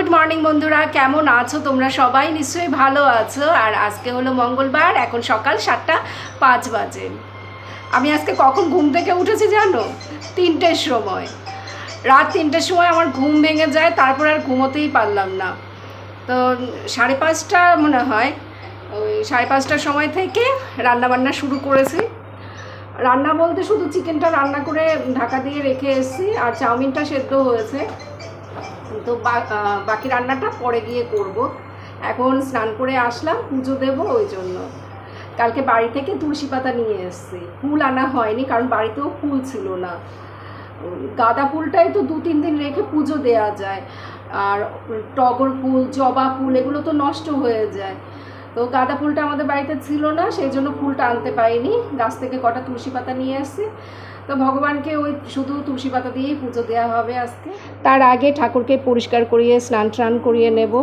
Good morning বন্ধুরা, কেমন আছো তোমরা? সবাই নিশ্চয়ই ভালো আছো। আর আজকে হলো মঙ্গলবার, এখন সকাল সাতটা পাঁচ বাজে। আমি আজকে কখন ঘুম থেকে উঠেছি জানো? তিনটের সময়। রাত তিনটের সময় আমার ঘুম ভেঙে যায়, তারপর আর ঘুমোতেই পারলাম না। তো সাড়ে পাঁচটা মনে হয়, ওই সাড়ে পাঁচটার সময় থেকে রান্না বান্না শুরু করেছি। রান্না বলতে শুধু চিকেনটা রান্না করে ঢাকা দিয়ে রেখে এসেছি, আর চাউমিনটা সেদ্ধ হয়েছে। তো বাকি রান্নাটা পরে গিয়ে করব। এখন স্নান করে আসলাম, পুজো দেব ওই জন্য। কালকে বাড়ি থেকে তুলসী পাতা নিয়ে এসেছি। ফুল আনা হয়নি কারণ বাড়িতেও ফুল ছিল না। গাঁদা ফুলটাই তো দু তিন দিন রেখে পুজো দেওয়া যায়। আর টগর ফুল, জবা ফুল এগুলো তো নষ্ট হয়ে যায়। তো গাঁদা ফুলটা আমাদের বাড়িতে ছিল না, সেই জন্য ফুলটা আনতে পারিনি। গাছ থেকে কটা তুলসী পাতা নিয়ে এসেছি। তো ভগবানকে ওই শুধু তুলসী পাতা দিয়েই পুজো দেওয়া হবে আজকে? তার আগে ঠাকুরকে পরিষ্কার করিয়ে, স্নান টান করিয়ে নেব।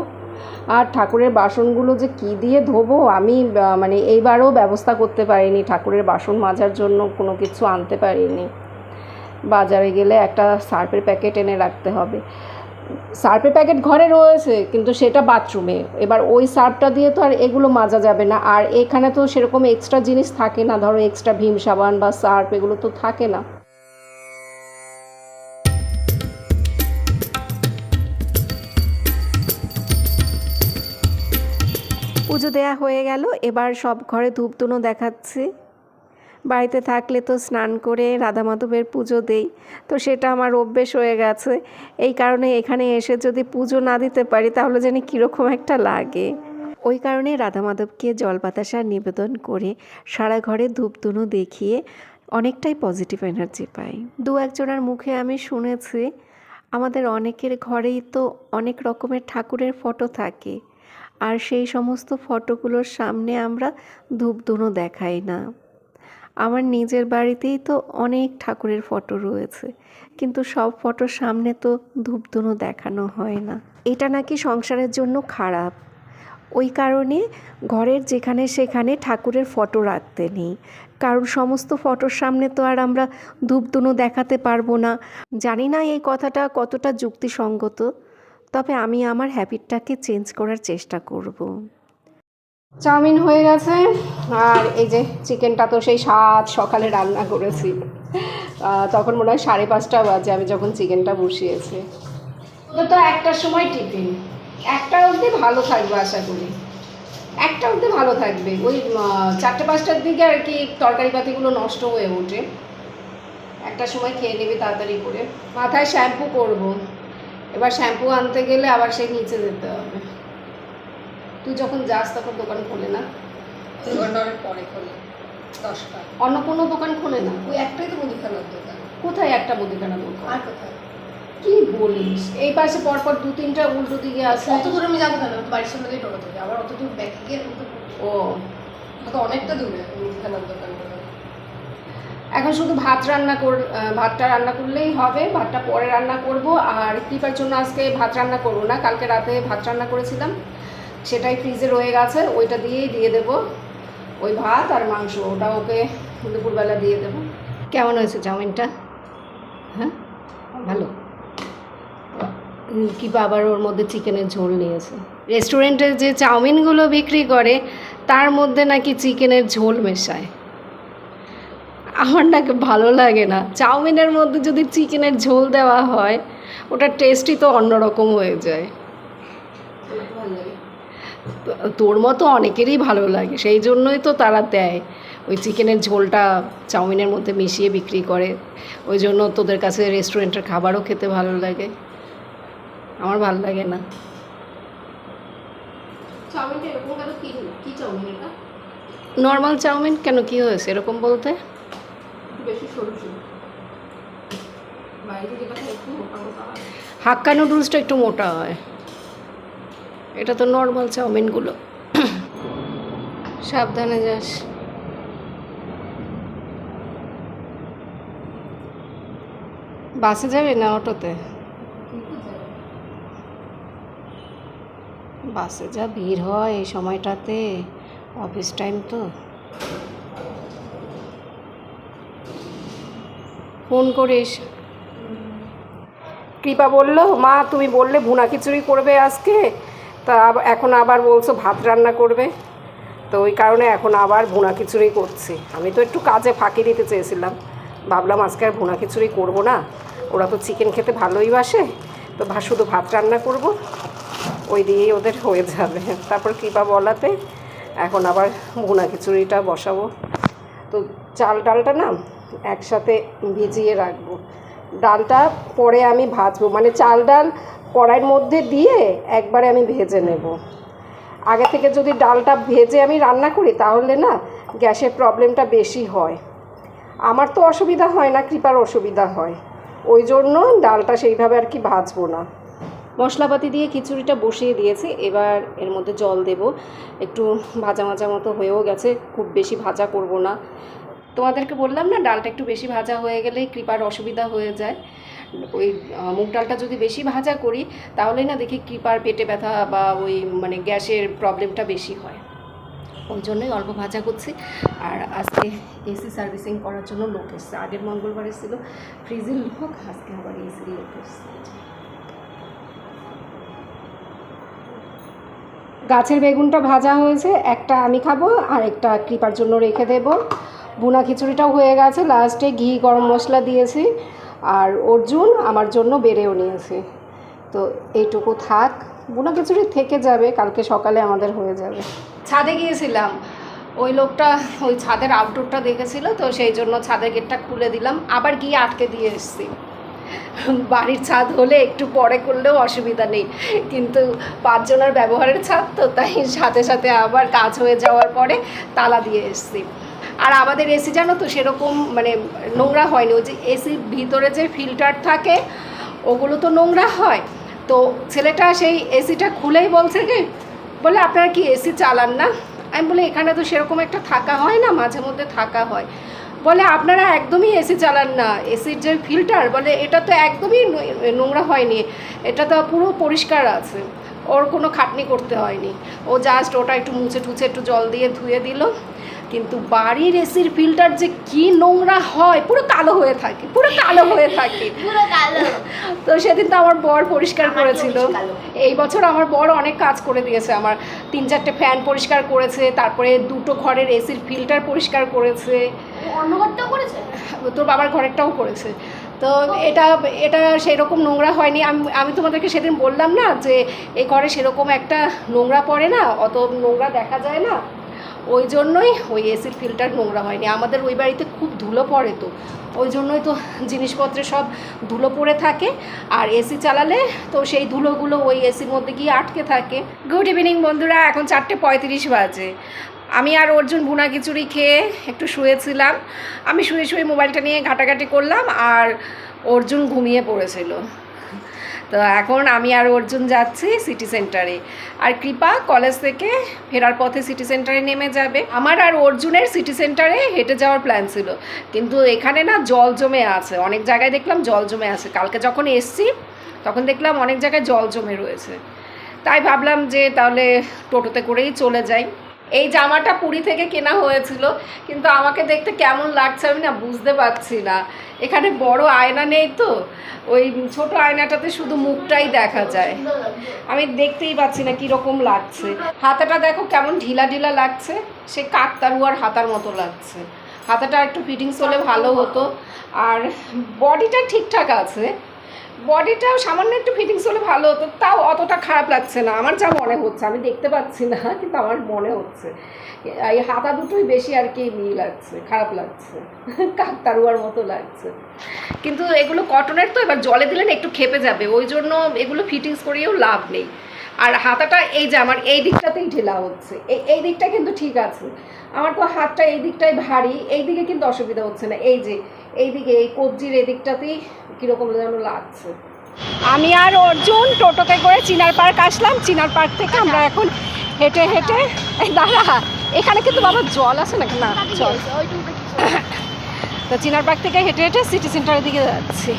আর ঠাকুরের বাসনগুলো যে কি দিয়ে ধোবো, আমি মানে এইবারও ব্যবস্থা করতে পারিনি। ঠাকুরের বাসন মাজার জন্য কোনো কিছু আনতে পারিনি। বাজারে গেলে একটা সার্ফের প্যাকেট এনে রাখতে হবে। সার্ফের প্যাকেট ঘরে রয়েছে, কিন্তু সেটা বাথরুমে। এবার ওই সার্ফটা দিয়ে তো আর এগুলো মাজা যাবে না। আর এখানে তো সেরকম এক্সট্রা জিনিস থাকে না। ধরো এক্সট্রা ভীম সাবান বা সার্ফ এগুলো তো থাকে না। পুজো দেয়া হয়ে গেল। এবার সব ঘরে ধূপধুনো দেখাচ্ছি। বাড়িতে থাকলে তো স্নান করে রাধা মাধবের পুজো দেই। তো সেটা আমার অভ্যেস হয়ে গেছে। এই কারণে এখানে এসে যদি পুজো না দিতে পারি, তাহলে জানি কীরকম একটা লাগে। ওই কারণে রাধা মাধবকে জল বাতাসা নিবেদন করে সারা ঘরে ধূপধুনো দেখিয়ে অনেকটাই পজিটিভ এনার্জি পাই। দু একজনের মুখে আমি শুনেছি, আমাদের অনেকের ঘরেই তো অনেক রকমের ঠাকুরের ফটো থাকে। আর সেই সমস্ত ফটোগুলোর সামনে আমরা ধূপধুনো দেখাই না। আমার নিজের বাড়িতেই তো অনেক ঠাকুরের ফটো রয়েছে, কিন্তু সব ফটোর সামনে তো ধূপধুনো দেখানো হয় না। এটা নাকি সংসারের জন্য খারাপ। ওই কারণে ঘরের যেখানে সেখানে ঠাকুরের ফটো রাখতে নেই। কারণ সমস্ত ফটোর সামনে তো আর আমরা ধূপধুনো দেখাতে পারব না। জানি না এই কথাটা কতটা যুক্তিসঙ্গত, তবে আমি আমার হ্যাবিটটাকে চেঞ্জ করার চেষ্টা করব। চাউমিন হয়ে গেছে। আর এই যে চিকেনটা তো সেই সাত সকালে রান্না করেছি। তখন মনে হয় সাড়ে পাঁচটা বাজে, আমি যখন চিকেনটা বসিয়েছি। তো একটার সময় টিফিন। একটা অবধি ভালো থাকবে আশা করি। একটা অবধি ভালো থাকবে। ওই চারটে পাঁচটার দিকে আর কি তরকারি পাতিগুলো নষ্ট হয়ে ওঠে। একটা সময় খেয়ে নেবে তাড়াতাড়ি করে। মাথায় শ্যাম্পু করব। এবার শ্যাম্পু আনতে গেলে আবার সে নিচে যেতে হবে। তুই যখন যাস তখন দোকান খোলে না? পরে খোলে দশটা। অন্য কোনো দোকান খোলে না? ওই একটাই তো মুদিখানার দোকান। কোথায় একটা মুদিখানা দোকান? আর কোথায়? কি বলিস? এই পাশে পরপর দু তিনটা উল্টো দিকে আছে। অত দূরে আমি যাব কেন? বাড়ির সামনে দিয়ে টোটো থেকে আবার অত দূর ব্যাকে গিয়ে ও। তো অনেকটা দূরে মুদিখানার দোকান এখন শুধু ভাত রান্না কর ভাতটা রান্না করলেই হবে। ভাতটা পরে রান্না করব। আর কৃপার জন্য আজকে ভাত রান্না করব না। কালকে রাতে ভাত রান্না করেছিলাম। সেটাই ফ্রিজে রয়ে গেছে, ওইটা দিয়েই দিয়ে দেব। ওই ভাত আর মাংস, ওটা ওকে দুপুরবেলা দিয়ে দেবো। কেমন হয়েছে চাউমিনটা? হ্যাঁ? ভালো? কিংবা আবার ওর মধ্যে চিকেনের ঝোল নিয়েছে। রেস্টুরেন্টে যে চাউমিনগুলো বিক্রি করে, তার মধ্যে নাকি চিকেনের ঝোল মেশায়। আমার নাকি ভালো লাগে না। চাউমিনের মধ্যে যদি চিকেনের ঝোল দেওয়া হয়, ওটার টেস্টই তো অন্যরকম হয়ে যায়। তোর মতো অনেকেরই ভালো লাগে। সেই জন্যই তো তারা দেয়। ওই চিকেনের ঝোলটা চাউমিনের মধ্যে মিশিয়ে বিক্রি করে। ওই জন্য তোদের কাছে রেস্টুরেন্টের খাবারও খেতে ভালো লাগে। আমার ভালো লাগে না। Normal chowmein? কেন কি হয়েছে? এরকম বলতে? হাক্কা নুডলসটা একটু মোটা হয়। এটা তো নর্মাল চাউমিনগুলো। সাবধানে যাস। বাসে যাবে না অটোতে? বাসে যা ভিড় হয় এই সময়টাতে, অফিস টাইম তো। ফোন করিস। কৃপা বলল, মা, তুমি বললে ভুনা খিচুড়ি করবে আজকে। তা এখন আবার বলছো ভাত রান্না করবে? তো ওই কারণে এখন আবার ভুনা খিচুড়ি করছি। আমি তো একটু কাজে ফাঁকি দিতে চেয়েছিলাম। ভাবলাম আজকে আর ভুনা খিচুড়ি করব না। ওরা তো চিকেন খেতে ভালোই বাসে। তো ভা- শুধু ভাত রান্না করব। ওই দিয়েই ওদের হয়ে যাবে। তারপর কৃপা বলাতে এখন আবার ভুনা খিচুড়িটা বসাবো। তো চাল ডালটা না একসাথে ভিজিয়ে রাখব। ডালটা পরে আমি ভাজবো। মানে চাল ডাল কড়াইয়ের মধ্যে দিয়ে একবারে আমি ভেজে নেব। আগে থেকে যদি ডালটা ভেজে আমি রান্না করি, তাহলে না গ্যাসের প্রবলেমটা বেশি হয়। আমার তো অসুবিধা হয় না, কৃপার অসুবিধা হয়। ওই জন্য ডালটা সেইভাবে আর কি ভাজবো না। মশলাপাতি দিয়ে খিচুড়িটা বসিয়ে দিয়েছি। এবার এর মধ্যে জল দেব। একটু ভাজা ভাজা মতো হয়েও গেছে, খুব বেশি ভাজা করব না। তোমাদেরকে বললাম না, ডালটা একটু বেশি ভাজা হয়ে গেলে কৃপার অসুবিধা হয়ে যায়। ওই মুগ ডালটা যদি বেশি ভাজা করি, তাহলে না দেখি কৃপার পেটে ব্যথা বা ওই মানে গ্যাসের প্রবলেমটা বেশি হয়। ওই জন্যই অল্প ভাজা করছি। আর আজকে এসি সার্ভিসিং করার জন্য লোক এসছে। আগের মঙ্গলবার এসেছিল ফ্রিজের লোক, আজকে আবার এসির লোক এসছে। গাছের বেগুনটা ভাজা হয়েছে, একটা আমি খাব আর একটা কৃপার জন্য রেখে দেব। বুনা খিচুড়িটাও হয়ে গেছে। লাস্টে ঘি, গরম মশলা দিয়েছি। আর অর্জুন আমার জন্য বেড়েও নিয়েছে। তো এইটুকু থাক। বুনা খিচুড়ি থেকে যাবে, কালকে সকালে আমাদের হয়ে যাবে। ছাদে গিয়েছিলাম। ওই লোকটা ওই ছাদের আউটডোরটা দেখেছিল, তো সেই জন্য ছাদের গেটটা খুলে দিলাম। আবার গিয়ে আটকে দিয়ে এসেছি। বাড়ির ছাদ হলে একটু পরে করলেও অসুবিধা নেই। কিন্তু পাঁচজনের ব্যবহারের ছাদ তো, তাই সাথে সাথে আবার কাজ হয়ে যাওয়ার পরে তালা দিয়ে এসেছি। আর আমাদের এসি জানো তো, সেরকম মানে নোংরা হয়নি। ওই যে এসির ভিতরে যে ফিল্টার থাকে, ওগুলো তো নোংরা হয়। তো ছেলেটা সেই এসিটা খুলেই বলছে কি, বলে, আপনারা কি এসি চালান না? আমি বলি, এখানে তো সেরকম একটা থাকা হয় না, মাঝে মধ্যে থাকা হয়। বলে, আপনারা একদমই এসি চালান না এসির যে ফিল্টার বলে, এটা তো একদমই নোংরা হয়নি, এটা তো পুরো পরিষ্কার আছে, ওর কোনো খাটনি করতে হয়নি। ও জাস্ট ওটা একটু মুছে টুছে একটু জল দিয়ে ধুয়ে দিল। কিন্তু বাড়ির এসির ফিল্টার যে কি নোংরা হয় পুরো কালো হয়ে থাকে পুরো কালো হয়ে থাকে। পুরো কালো। তো সেদিন তো আমার বর পরিষ্কার করেছিল। এই বছর আমার বর অনেক কাজ করে দিয়েছে আমার তিন চারটে ফ্যান পরিষ্কার করেছে তারপরে দুটো ঘরের এসির ফিল্টার পরিষ্কার করেছে। অন্য ঘরটাও করেছে? তোর বাবার ঘরেরটাও করেছে। তো এটা এটা সেরকম নোংরা হয়নি। আমি আমি তোমাদেরকে সেদিন বললাম না যে এই ঘরে সেরকম একটা নোংরা পড়ে না অত নোংরা দেখা যায় না। ওই জন্যই ওই এসির ফিল্টার নোংরা হয়নি। আমাদের ওই বাড়িতে খুব ধুলো পড়ে তো। ওই জন্যই তো জিনিসপত্রে সব ধুলো পড়ে থাকে। আর এসি চালালে তো সেই ধুলোগুলো ওই এসির মধ্যে গিয়ে আটকে থাকে। গুড ইভিনিং বন্ধুরা, এখন চারটে পঁয়ত্রিশ বাজে। আমি আর অর্জুন ভুনা খিচুড়ি খেয়ে একটু শুয়েছিলাম। আমি শুয়ে শুয়ে মোবাইলটা নিয়ে ঘাটাঘাটি করলাম আর অর্জুন ঘুমিয়ে পড়েছিল। তো এখন আমি আর অর্জুন যাচ্ছি সিটি সেন্টারে আর কৃপা কলেজ থেকে ফেরার পথে সিটি সেন্টারে নেমে যাবে। আমার আর অর্জুনের সিটি সেন্টারে হেঁটে যাওয়ার প্ল্যান ছিল। কিন্তু এখানে না জল জমে আছে। অনেক জায়গায় দেখলাম জল জমে আছে। কালকে যখন এসছি, তখন দেখলাম অনেক জায়গায় জল জমে রয়েছে। তাই ভাবলাম যে তাহলে টোটোতে করেই চলে যাই। এই জামাটা পুরী থেকে কেনা হয়েছিল, কিন্তু আমাকে দেখতে কেমন লাগছে আমি না বুঝতে পারছি না। এখানে বড় আয়না নেই তো, ওই ছোট আয়নাটাতে শুধু মুখটাই দেখা যায়। আমি দেখতেই পাচ্ছি না কীরকম লাগছে। হাতাটা দেখো কেমন ঢিলা ঢিলা লাগছে, সে কাকতারুয়ার হাতার মতো লাগছে। হাতাটা একটু ফিটিংস হলে ভালো হতো। আর বডিটা ঠিকঠাক আছে বডিটাও সামান্য একটু ফিটিংস হলে ভালো হতো, তাও অতটা খারাপ লাগছে না। আমার যা মনে হচ্ছে, আমি দেখতে পাচ্ছি না, কিন্তু আমার মনে হচ্ছে। এই হাতা দুটোই বেশি আর কি মিল লাগছে, খারাপ লাগছে কাকতারুয়ার মতো লাগছে। কিন্তু এগুলো কটনের তো এবার জলে দিলে না একটু খেপে যাবে, ওই জন্য এগুলো ফিটিংস করিয়েও লাভ নেই। আর হাতাটা এই যে আমার, এই দিকটাতেই ঢেলা হচ্ছে। এই এই দিকটা কিন্তু ঠিক আছে। আমার তো হাতটা এই দিকটাই ভারী, এই দিকে কিন্তু অসুবিধা হচ্ছে না। এই যে এই দিকে এই কবজির এদিকটাতেই দিকটাতেই কীরকম যেন লাগছে। আমি আর অর্জুন টোটোতে করে চিনার পার্ক আসলাম। চিনার পার্ক থেকে আমরা এখন হেঁটে হেঁটে দাঁড়া এখানে কিন্তু বাবা জল আছে নাকি? না জল। তো চিনার পার্ক থেকে হেঁটে হেঁটে সিটি সেন্টারের দিকে যাচ্ছি।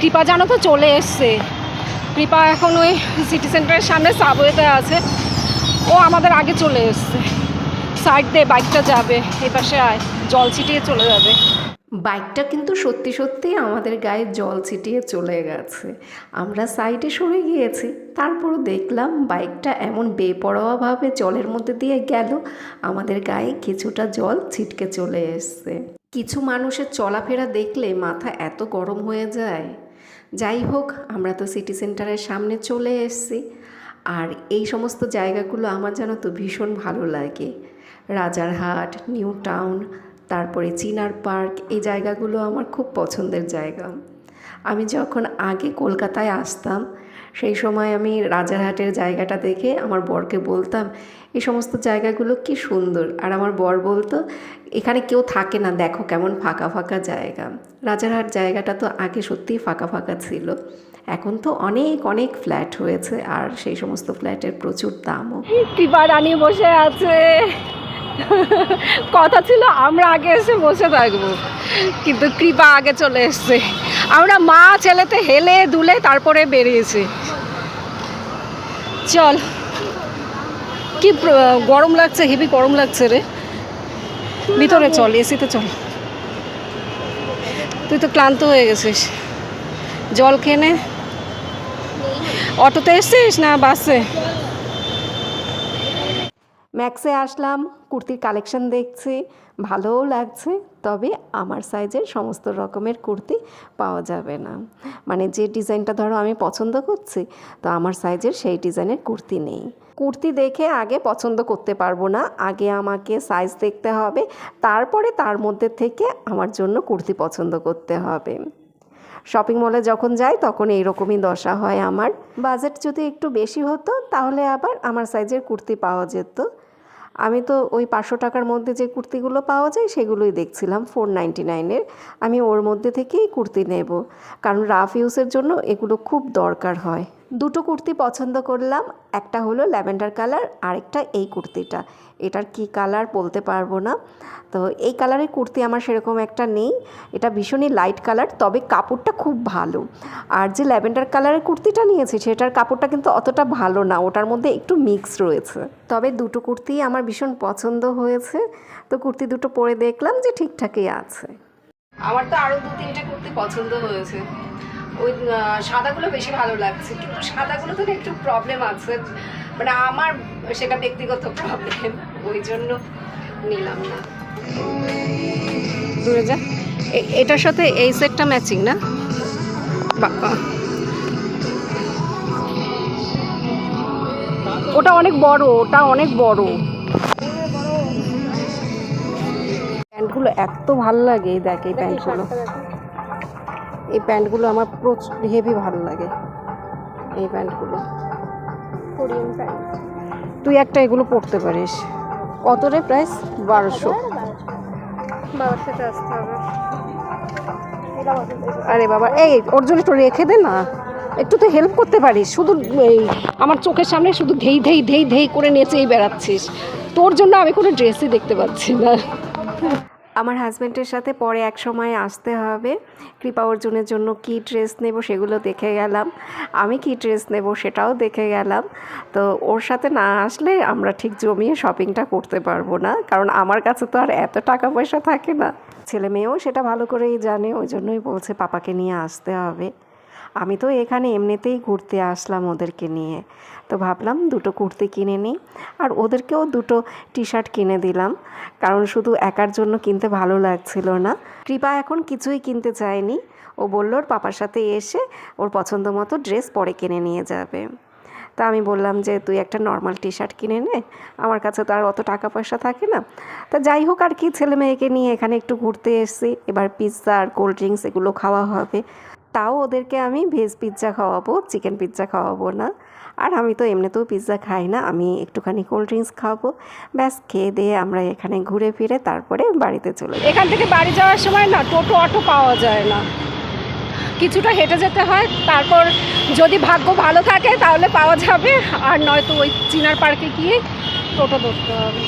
কৃপা জানো তো চলে এসছে। কৃপা এখন ওই সিটি সেন্টারের সামনে সাবওয়েতে আছে। ও আমাদের আগে চলে এসছে। সাইড দিয়ে বাইকটা যাবে এই পাশে আয় জল ছিটিয়ে চলে যাবে। বাইকটা কিন্তু সত্যি সত্যি আমাদের গায়ে জল ছিটিয়ে চলে গেছে। আমরা সাইডে সরে গিয়েছি, তারপরও দেখলাম বাইকটা এমন বেপরোয়াভাবে জলের মধ্যে দিয়ে গেল, আমাদের গায়ে কিছুটা জল ছিটকে চলে এসছে। কিছু মানুষের চলাফেরা দেখলে মাথা এত গরম হয়ে যায়। যাই হোক, আমরা তো সিটি সেন্টারের সামনে চলে এসেছি। আর এই সমস্ত জায়গাগুলো আমার যেন তো ভীষণ ভালো লাগে। রাজারহাট, নিউ টাউন তারপরে চিনার পার্ক, এই জায়গাগুলো আমার খুব পছন্দের জায়গা। আমি যখন আগে কলকাতায় আসতাম, সেই সময় আমি রাজারহাটের জায়গাটা দেখে আমার বরকে বলতাম এই সমস্ত জায়গাগুলো কি সুন্দর। আর আমার বর বলতো, এখানে কেউ থাকে না, দেখো কেমন ফাঁকা ফাঁকা জায়গা। রাজারহাট জায়গাটা তো আগে সত্যিই ফাঁকা ফাঁকা ছিল। এখন তো অনেক অনেক ফ্ল্যাট হয়েছে, আর সেই সমস্ত ফ্ল্যাটের প্রচুর দামও। কৃপা রানী বসে আছে। কথা ছিল, আমরা আগে এসে বসে থাকব। কিন্তু কৃপা আগে চলে এসছে। আমরা মা ছেলেতে হেলে দুলে তারপরে বেরিয়েছি। চল। কি গরম লাগছে, হেভি গরম লাগছে রে। ভিতরে চল, এসিতে চল। তুই তো ক্লান্ত হয়ে গেছিস। জল খেয়ে নে। অটোতে এসছিস না বাসে? ম্যাক্সে আসলাম, কুর্তির কালেকশন দেখছি, ভালোও লাগছে, তবে আমার সাইজের সমস্ত রকমের কুর্তি পাওয়া যাবে না। মানে যে ডিজাইনটা ধরো আমি পছন্দ করছি, তো আমার সাইজের সেই ডিজাইনের কুর্তি নেই। কুর্তি দেখে আগে পছন্দ করতে পারব না, আগে আমাকে সাইজ দেখতে হবে, তারপরে তার মধ্যে থেকে আমার জন্য কুর্তি পছন্দ করতে হবে। শপিং মলে যখন যাই, তখন এইরকমই দশা হয় আমার। বাজেট যদি একটু বেশি হতো, তাহলে আবার আমার সাইজের কুর্তি পাওয়া যেত। আমি তো ওই পাঁচশো টাকার মধ্যে যে কুর্তিগুলো পাওয়া যায় সেগুলোই দেখছিলাম ফোর নাইনটি নাইনের আমি ওর মধ্যে থেকেই কুর্তি নেব, কারণ রাফ ইউজের জন্য এগুলো খুব দরকার হয়। দুটো কুর্তি পছন্দ করলাম, একটা হলো ল্যাভেন্ডার কালার, আরেকটা এই কুর্তিটা। এটার কি কালার বলতে পারব না। তো এই কালারের কুর্তি আমার সেরকম একটা নেই। এটা ভীষণই লাইট কালার, তবে কাপড়টা খুব ভালো। আর যে ল্যাভেন্ডার কালারের কুর্তিটা নিয়েছি, সেটার কাপড়টা কিন্তু অতটা ভালো না, ওটার মধ্যে একটু মিক্স রয়েছে। তবে দুটো কুর্তি আমার ভীষণ পছন্দ হয়েছে। তো কুর্তি দুটো পরে দেখলাম যে ঠিকঠাকই আছে। আমার তো আরও দু তিনটে কুর্তি পছন্দ হয়েছে। ওই সাদাগুলো বেশি ভালো লাগছে। কিন্তু সাদাগুলো তো একটু প্রবলেম আছে। মানে আমার সেটা ব্যক্তিগত প্রবলেম ওই জন্য নিলাম না। দূরে যা। এ- এটার সাথে এই সেটটা ম্যাচিং না? বাবা ওটা অনেক বড় ওটা অনেক বড়। প্যান্টগুলো এত ভালো লাগে দেখ এই প্যান্টগুলো। এই প্যান্টগুলো আমার প্রচুর হেভি ভালো লাগে। এই প্যান্টগুলো। তুই একটা এগুলো পরতে পারিস। কত রে প্রাইস বারোশো। আরে বাবা এই ওর জন্য একটু রেখে দে না। একটু তো হেল্প করতে পারিস। শুধু এই আমার চোখের সামনে শুধু ধেই ধেই ধেই ধেই করে নেচেই বেড়াচ্ছিস। তোর জন্য আমি কোনো ড্রেসই দেখতে পাচ্ছি না। আমার হাজব্যান্ডের সাথে পরে এক সময় আসতে হবে। কৃপা অর্জুনের জন্য কী ড্রেস নেব সেগুলো দেখে গেলাম। আমি কী ড্রেস নেব সেটাও দেখে গেলাম। তো ওর সাথে না আসলে আমরা ঠিক জমিয়ে শপিংটা করতে পারব না, কারণ আমার কাছে তো আর এত টাকা পয়সা থাকে না। ছেলে মেয়েও সেটা ভালো করেই জানে, ওই জন্যই বলছে পাপাকে নিয়ে আসতে হবে। আমি তো এখানে এমনিতেই ঘুরতে আসলাম ওদেরকে নিয়ে। তো ভাবলাম দুটো কুর্তি কিনে নিই। আর ওদেরকেও দুটো টি শার্ট কিনে দিলাম। কারণ শুধু একার জন্য কিনতে ভালো লাগছিল না। কৃপা এখন কিছুই কিনতে চায়নি। ও বলল, ওর পাপার সাথে এসে ওর পছন্দ মতো ড্রেস পরে কিনে নিয়ে যাবে। তা আমি বললাম যে, তুই একটা নর্মাল টি শার্ট কিনে নে। আমার কাছে তো আর অত টাকা পয়সা থাকে না। তা যাই হোক, আর কি ছেলে মেয়েকে নিয়ে এখানে একটু ঘুরতে এসেছি। এবার পিৎজা আর কোল্ড ড্রিঙ্কস এগুলো খাওয়া হবে। তাও ওদেরকে আমি ভেজ পিৎজা খাওয়াবো চিকেন পিৎজা খাওয়াবো না। আর আমি তো এমনিতেও পিৎজা খাই না আমি একটুখানি কোল্ড ড্রিঙ্কস খাব। ব্যাস খেয়ে দিয়ে আমরা এখানে ঘুরে ফিরে তারপরে বাড়িতে চলে যাই। এখান থেকে বাড়ি যাওয়ার সময় না টোটো অটো পাওয়া যায় না। কিছুটা হেঁটে যেতে হয় তারপর যদি ভাগ্য ভালো থাকে তাহলে পাওয়া যাবে আর নয়তো ওই চিনার পার্কে গিয়ে টোটো ধরতে হবে।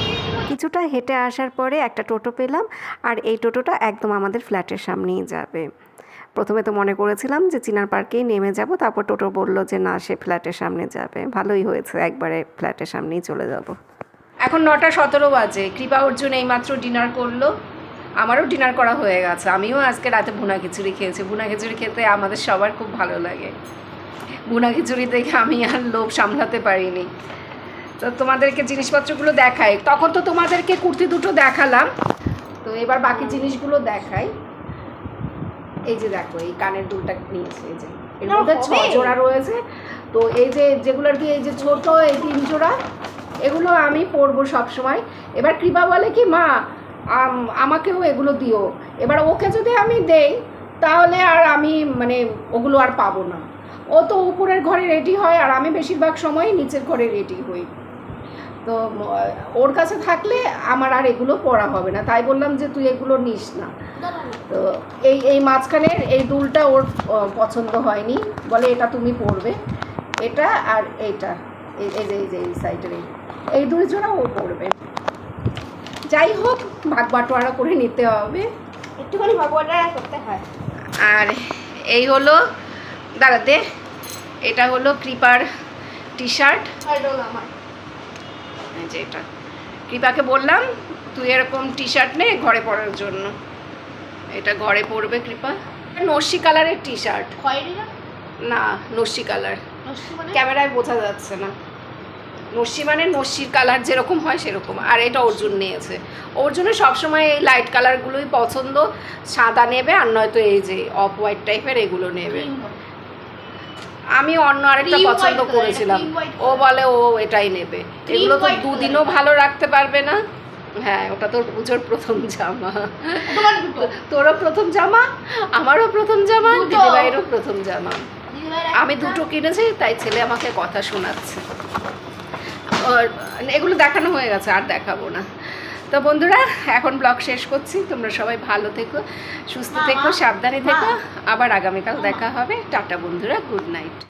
কিছুটা হেঁটে আসার পরে একটা টোটো পেলাম আর এই টোটোটা একদম আমাদের ফ্ল্যাটের সামনেই যাবে। প্রথমে তো মনে করেছিলাম যে চিনার পার্কেই নেমে যাব, তারপর টোটো বলল যে না, সে ফ্ল্যাটের সামনে যাবে। ভালোই হয়েছে, একবারে ফ্ল্যাটের সামনেই চলে যাব। এখন নটা সতেরো বাজে, কৃপা অর্জুন এইমাত্র ডিনার করল। আমারও ডিনার করা হয়ে গেছে, আমিও আজকে রাতে ভুনা খিচুড়ি খেয়েছি। ভুনা খিচুড়ি খেতে আমাদের সবার খুব ভালো লাগে। ভুনা খিচুড়ি দেখে আমি আর লোভ সামলাতে পারিনি। তো তোমাদেরকে জিনিসপত্রগুলো দেখাই। তখন তো তোমাদেরকে কুর্তি দুটো দেখালাম। তো এবার বাকি জিনিসগুলো দেখাই। এই যে দেখো এই কানের দুলটা নিয়েছে এই যে। এর মধ্যে ছ জোড়া রয়েছে। তো এই যে যেগুলো আর কি এই যে ছোট এই তিন জোড়া এগুলো আমি পরবো সবসময়। এবার কৃপা বলে কি মা আম- আমাকেও এগুলো দিও। এবার ওকে যদি আমি দেই তাহলে আর আমি মানে ওগুলো আর পাবো না। ও তো উপরের ঘরে রেডি হয় আর আমি বেশিরভাগ সময় নিচের ঘরে রেডি হই। তো ওর কাছে থাকলে আমার আর এগুলো পরা হবে না। তাই বললাম যে তুই এগুলো নিস না। তো এই এই মাঝখানের এই দুলটা ওর পছন্দ হয়নি। বলে এটা তুমি পরবে এটা আর এইটা। এই যে এই যে এই সাইডের এই। এই দুই জোড়া ও পরবে যাই হোক ভাগ বাটোয়ারা করে নিতে হবে। একটুখানি ভগবানরা করতে হয়। আর এই হলো দাঁড়াতে এটা হলো ক্রিপার টি শার্ট আর আমার। যে এটা। কৃপাকে বললাম তুই এরকম টি শার্ট নে ঘরে পরার জন্য। এটা ঘরে পরবে কৃপা। নস্যি কালারের টি শার্ট না না নস্যি কালার। মানে? ক্যামেরায় বোঝা যাচ্ছে না। নস্যি মানে নস্যির কালার যেরকম হয় সেরকম। আর এটা অর্জুন নিয়েছে। অর্জুনের সবসময় এই লাইট কালারগুলোই পছন্দ। সাদা নেবে আর নয়তো এই যে অফ হোয়াইট টাইপের এগুলো নেবে। আমি অন্য আরেকটা পছন্দ করেছিলাম। ও বলে ও এটাই নেবে। এগুলো তো দুদিনও ভালো রাখতে পারবে না। হ্যাঁ ওটা তোর পুজোর প্রথম জামা। তোরও প্রথম জামা আমারও প্রথম জামা। দিদিভাইয়েরও প্রথম জামা। আমি দুটো কিনেছি তাই ছেলে আমাকে কথা শোনাচ্ছে। এগুলো দেখানো হয়ে গেছে আর দেখাবো না। তো বন্ধুরা এখন ব্লগ শেষ করছি। তোমরা সবাই ভালো থেকো সুস্থ থেকো সাবধানে থেকো। আবার আগামীকাল দেখা হবে। টাটা বন্ধুরা গুড নাইট